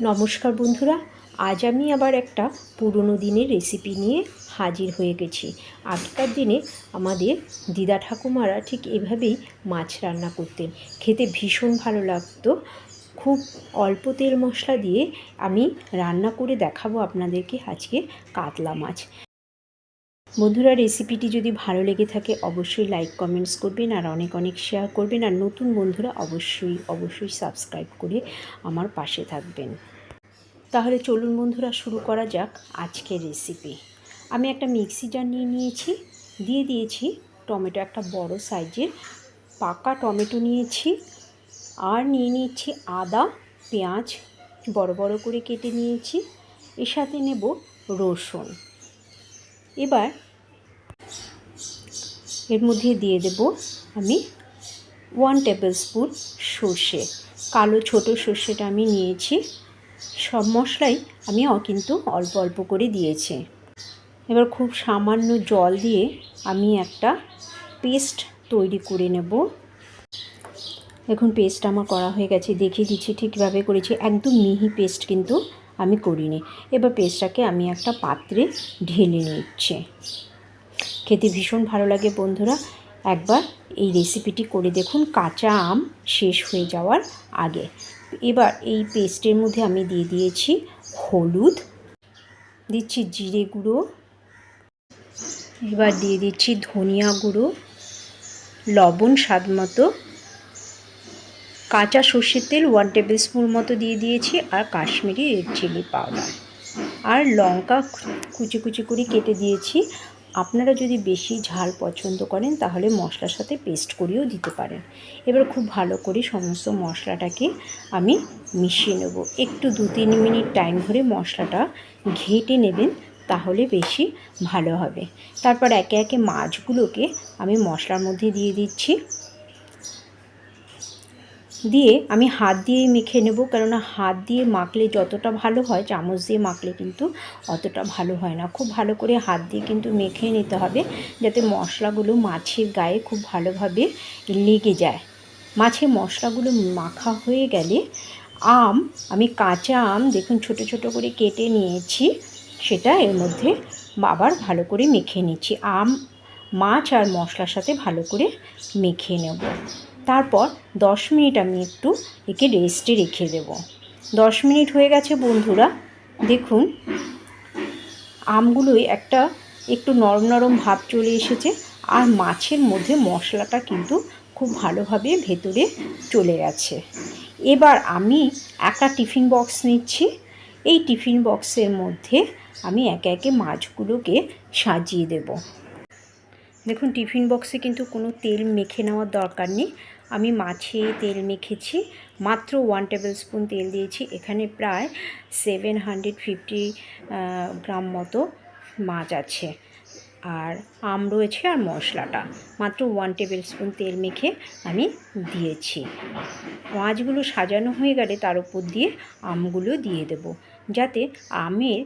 নমস্কার বন্ধুরা, আজ আমি আবার একটা পুরনো দিনের রেসিপি নিয়ে হাজির হয়ে গেছি। আগেকার দিনে আমাদের দিদা ঠাকুমারা ঠিক এভাবেই মাছ রান্না করতেন। খেতে ভীষণ ভালো লাগতো। খুব অল্প তেল মশলা দিয়ে আমি রান্না করে দেখাবো আপনাদেরকে আজকে কাতলা মাছ। বন্ধুরা রেসিপিটি যদি ভালো লেগে থাকে, অবশ্যই লাইক কমেন্টস করবেন আর অনেক অনেক শেয়ার করবেন। আর নতুন বন্ধুরা, অবশ্যই অবশ্যই সাবস্ক্রাইব করে আমার পাশে থাকবেন। তাহলে চলুন বন্ধুরা, শুরু করা যাক আজকের রেসিপি আমি একটা মিক্সি জার নিয়ে নিয়েছি, দিয়ে দিয়েছি টমেটো একটা বড় সাইজের পাকা টমেটো নিয়েছি আর নিয়ে নিয়েছি আদা, পেঁয়াজ বড় বড় করে কেটে নিয়েছি। এর সাথে নেব রসুন। এবার এর মধ্যে দিয়ে দেব আমি ওয়ান টেবিল স্পুন সর্ষে। কালো ছোট সর্ষেটা আমি নিয়েছি। সব মশলাই আমি কিন্তু অল্প অল্প করে দিয়েছি। এবার খুব সামান্য জল দিয়ে আমি একটা পেস্ট তৈরি করে নেব। এখন পেস্ট আমার করা হয়ে গেছে। দেখিয়ে দিচ্ছি ঠিকভাবে করেছি। একদম মিহি পেস্ট কিন্তু আমি করিনি। এবার পেস্টটাকে আমি একটা পাত্রে ঢেলে নিচ্ছি। খেতে ভীষণ ভালো লাগে বন্ধুরা। একবার এই রেসিপিটি করে দেখুন, কাঁচা আম শেষ হয়ে যাওয়ার আগে। এবার এই পেস্টের মধ্যে আমি দিয়ে দিয়েছি হলুদ, দিচ্ছি জিরে গুঁড়ো, এবার দিয়ে দিচ্ছি ধনিয়া গুঁড়ো, লবণ স্বাদ মতো, কাঁচা সর্ষের তেল ওয়ান টেবিল স্পুন মতো দিয়ে দিয়েছি, আর কাশ্মীরি রেড চিলি পাউডার আর লঙ্কা কুচি কুচি করে কেটে দিয়েছি আপনারা যদি বেশি ঝাল পছন্দ করেন, তাহলে মশলার সাথে পেস্ট করেও দিতে পারেন। এবার খুব ভালো করে সমস্ত মশলাটাকে আমি মিশিয়ে নেব। একটু দু তিন মিনিট টাইম ধরে মশলাটা ঘেটে নেবেন, তাহলে বেশি ভালো হবে। তারপর একে একে মাছগুলোকে আমি মশলার মধ্যে দিয়ে দিচ্ছি। দিয়ে আমি হাত দিয়ে মেখে নেব। কেননা হাত দিয়ে মাখলে যতটা ভালো হয়, চামচ দিয়ে মাখলে কিন্তু অতটা ভালো হয় না। খুব ভালো করে হাত দিয়ে কিন্তু মেখে নিতে হবে, যাতে মশলাগুলো মাছের গায়ে খুব ভালোভাবে লেগে যায়। মাছের মশলাগুলো মাখা হয়ে গেলে আম, আমি কাঁচা আম দেখুন ছোট ছোট করে কেটে নিয়েছি, সেটা এর মধ্যে আবার ভালো করে মেখে নিচ্ছি। আম, মাছ আর মশলার সাথে ভালো করে মেখে নেব। তারপর দশ মিনিট আমি একটু একে রেস্টে রেখে দেব। দশ মিনিট হয়ে গেছে বন্ধুরা, দেখুন আমগুলোই একটা একটু নরম নরম ভাব চলে এসেছে, আর মাছের মধ্যে মশলাটা কিন্তু খুব ভালোভাবে ভেতরে চলে গেছে। এবার আমি একটা টিফিন বক্স নিচ্ছি। এই টিফিন বক্সের মধ্যে আমি একে একে মাছগুলোকে সাজিয়ে দেব। দেখুন, টিফিন বক্সে কিন্তু কোনো তেল মেখে নেওয়ার দরকার নেই। আমি মাছে তেল মেখেছি, মাত্র ওয়ান টেবিল স্পুন তেল দিয়েছি। এখানে প্রায় সেভেন হান্ড্রেড ফিফটি গ্রাম মতো মাছ আছে। আর আম রয়েছে আর মশলাটা। মাত্র ওয়ান টেবিল স্পুন তেল মেখে আমি দিয়েছি। মাছগুলো সাজানো হয়ে গেলে তার উপর দিয়ে আমগুলো দিয়ে দেব, যাতে আমের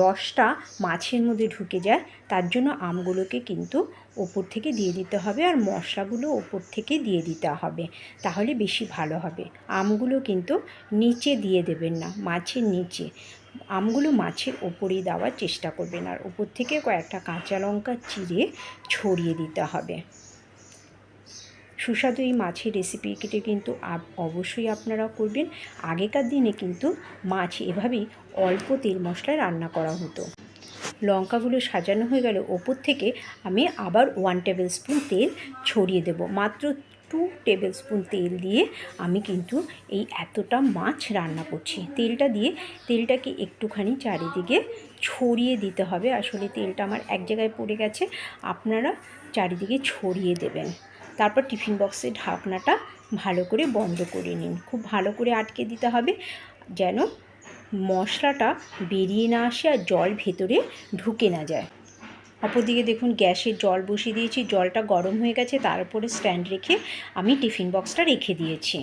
রসটা মাছের মধ্যে ঢুকে যায়। তার জন্য আমগুলোকে কিন্তু ওপর থেকে দিয়ে দিতে হবে আর মশলাগুলো ওপর থেকে দিয়ে দিতে হবে, তাহলে বেশি ভালো হবে। আমগুলো কিন্তু নিচে দিয়ে দেবেন না, মাছের নিচে। আমগুলো মাছের ওপরেই দেওয়ার চেষ্টা করবেন আর ওপর থেকে কয়েকটা কাঁচা লঙ্কা চিরে ছড়িয়ে দিতে হবে। সুস্বাদু এই মাছের রেসিপিটি কিন্তু অবশ্যই আপনারা করবেন। আগেকার দিনে কিন্তু মাছ এভাবেই অল্প তেল মশলায় রান্না করা হতো। লঙ্কাগুলো সাজানো হয়ে গেলে। ওপর থেকে আমি আবার ওয়ান টেবিল স্পুন তেল ছড়িয়ে দেব। মাত্র টু টেবিল স্পুন তেল দিয়ে আমি কিন্তু এই এতটা মাছ রান্না করছি। তেলটা দিয়ে তেলটাকে একটুখানি চারিদিকে ছড়িয়ে দিতে হবে। আসলে তেলটা আমার এক জায়গায় পড়ে গেছে। আপনারা চারিদিকে ছড়িয়ে দেবেন। তারপর টিফিন বক্সের ঢাকনাটা ভালো করে বন্ধ করে নিন। খুব ভালো করে আটকে দিতে হবে যেন মশলাটা বেরিয়ে না আসে আর জল ভেতরে ঢুকে না যায়। অপরদিকে দেখুন গ্যাসে জল বসিয়ে দিয়েছি, জলটা গরম হয়ে গেছে, তার উপরে স্ট্যান্ড রেখে আমি টিফিন বক্সটা রেখে দিয়েছি।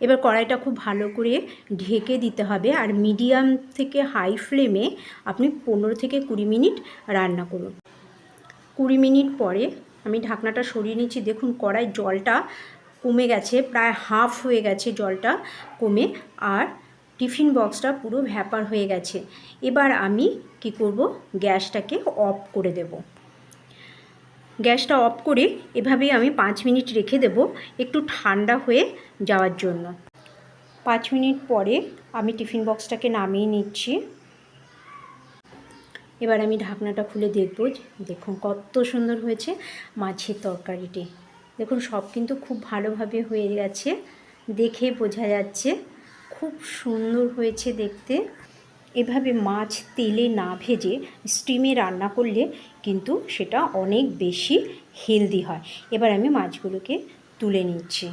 এবার কড়াইটা খুব ভালো করে ঢেকে দিতে হবে আর মিডিয়াম থেকে হাই ফ্লেমে আপনি পনেরো থেকে কুড়ি মিনিট রান্না করুন। কুড়ি মিনিট পরে আমি ঢাকনাটা সরিয়ে নিচ্ছি, দেখুন কড়াই জলটা কমে গেছে, প্রায় হাফ হয়ে গেছে জলটা কমে, আর টিফিন বক্সটা পুরো ভ্যাপার হয়ে গেছে। এবার আমি কি করব? গ্যাসটাকে অফ করে দেব। গ্যাসটা অফ করে এভাবেই আমি পাঁচ মিনিট রেখে দেব একটু ঠান্ডা হয়ে যাওয়ার জন্য। পাঁচ মিনিট পরে আমি টিফিন বক্সটাকে নামিয়ে নিচ্ছি। এবার আমি ঢাকনাটা খুলে দেখব দেখুন কত সুন্দর হয়েছে মাছের তরকারিটি। দেখুন সব কিন্তু খুব ভালোভাবে হয়ে গেছে, দেখে বোঝা যাচ্ছে। খুব সুন্দর হয়েছে দেখতে। এভাবে মাছ তেলে না ভেজে স্টিমে রান্না করলে কিন্তু সেটা অনেক বেশি হেলদি হয়। এবার আমি মাছগুলোকে তুলে নিচ্ছি।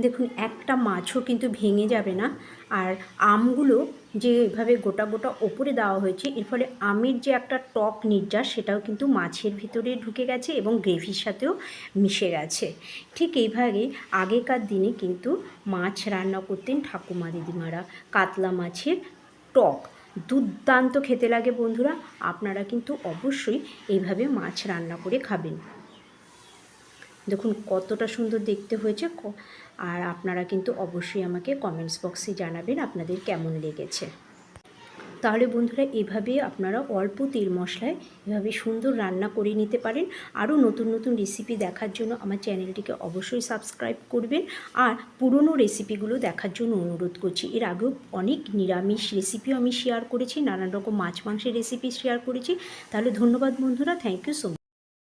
দেখুন, একটা মাছও কিন্তু ভেঙে যাবে না। আর আমগুলো যে এভাবে গোটা গোটা ওপরে দেওয়া হয়েছে, এর ফলে আমের যে একটা টক নির্যাস, সেটাও কিন্তু মাছের ভিতরে ঢুকে গেছে এবং গ্রেভির সাথেও মিশে গেছে। ঠিক এইভাবে আগেকার দিনে কিন্তু মাছ রান্না করতেন ঠাকুমা দিদিমারা, কাতলা মাছের টক। দুর্দান্ত খেতে লাগে বন্ধুরা, আপনারা কিন্তু অবশ্যই এইভাবে মাছ রান্না করে খাবেন। দেখুন কতটা সুন্দর দেখতে হয়েছে আর আপনারা কিন্তু অবশ্যই আমাকে কমেন্টস বক্সে জানাবেন আপনাদের কেমন লেগেছে। তাহলে বন্ধুরা, এভাবে আপনারা অল্প তেল মশলায় এভাবে সুন্দর রান্না করে নিতে পারেন। আরও নতুন নতুন রেসিপি দেখার জন্য আমার চ্যানেলটিকে অবশ্যই সাবস্ক্রাইব করবেন। আর পুরনো রেসিপিগুলো দেখার জন্য অনুরোধ করছি। এর আগেও অনেক নিরামিষ রেসিপিও আমি শেয়ার করেছি, নানান রকম মাছ মাংসের রেসিপি শেয়ার করেছি। তাহলে ধন্যবাদ বন্ধুরা থ্যাংক ইউ সো